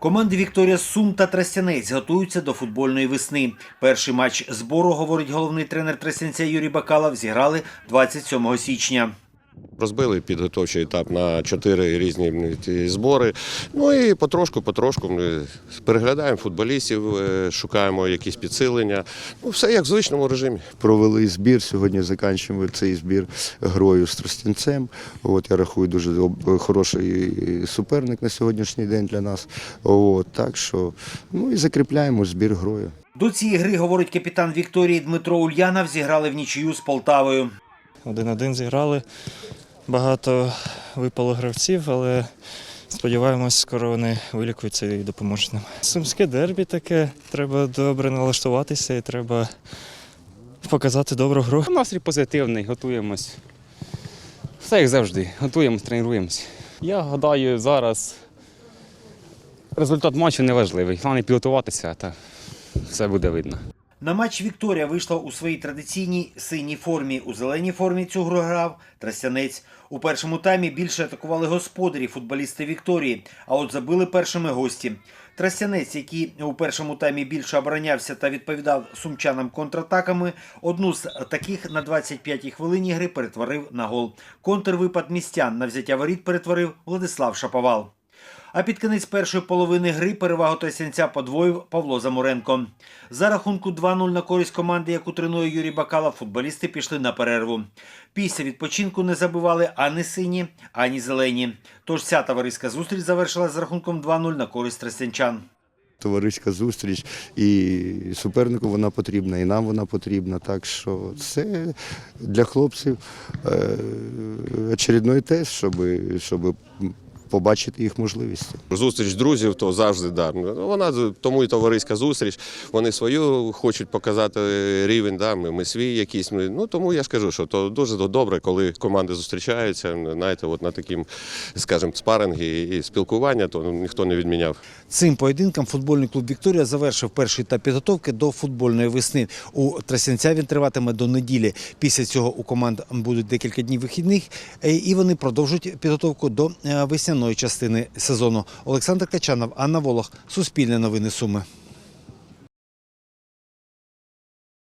Команди Вікторія Сум та Трастянець готуються до футбольної весни. Перший матч збору, говорить головний тренер Трастянця Юрій Бакалов, зіграли 27 січня. Розбили підготовчий етап на чотири різні збори. Ну і потрошку, потрошку ми переглядаємо футболістів, е, шукаємо якісь підсилення. Ну, все як в звичному режимі. Провели збір. Сьогодні закінчуємо цей збір грою з Тростянцем. От я рахую дуже хороший суперник на сьогоднішній день для нас. От так що ну і закріпляємо збір грою. До цієї гри, говорить капітан Вікторії Дмитро Ульянов, зіграли в нічию з Полтавою. Один-один зіграли. Багато випало гравців, але сподіваємось, скоро вони вилікуються і допоможуть нам. Сумське дербі таке, треба добре налаштуватися і треба показати добру гру. Настрій позитивний, готуємось. Все як завжди, готуємось, тренуємось. Я гадаю, зараз результат матчу не важливий. Головне підготуватися, та все буде видно. На матч Вікторія вийшла у своїй традиційній синій формі. У зеленій формі цю гру грав Тростянець. У першому таймі більше атакували господарі, футболісти Вікторії, а от забили першими гості. Тростянець, який у першому таймі більше оборонявся та відповідав сумчанам контратаками, одну з таких на 25-й хвилині гри перетворив на гол. Контрвипад містян на взяття воріт перетворив Владислав Шаповал. А під кінець першої половини гри перевагу Тростянця подвоїв Павло Замуренко. За рахунку 2-0 на користь команди, яку тренує Юрій Бакалов, футболісти пішли на перерву. Після відпочинку не забивали ані сині, ані зелені. Тож ця товариська зустріч завершилася з рахунком 2-0 на користь тростянчан. Товариська зустріч і супернику вона потрібна, і нам вона потрібна. Так що це для хлопців е, очередний тест, щоб, щоб побачити їх можливості. Зустріч друзів то завжди да. Ну, Вона тому і товариська зустріч. Вони свою хочуть показати рівень. Да. Ми, ми свій якийсь. Ми- Ну тому я скажу, що то дуже добре, коли команди зустрічаються. Знаєте, от на таким, скажімо, спарингі і спілкування, то ніхто не відміняв. Цим поєдинком футбольний клуб Вікторія завершив перший етап підготовки до футбольної весни. У Тростянця він триватиме до неділі. Після цього у команд будуть декілька днів вихідних, е, і вони продовжують підготовку до е, весняної частини сезону. Олександр Качанов, Анна Волох, Суспільне новини Суми.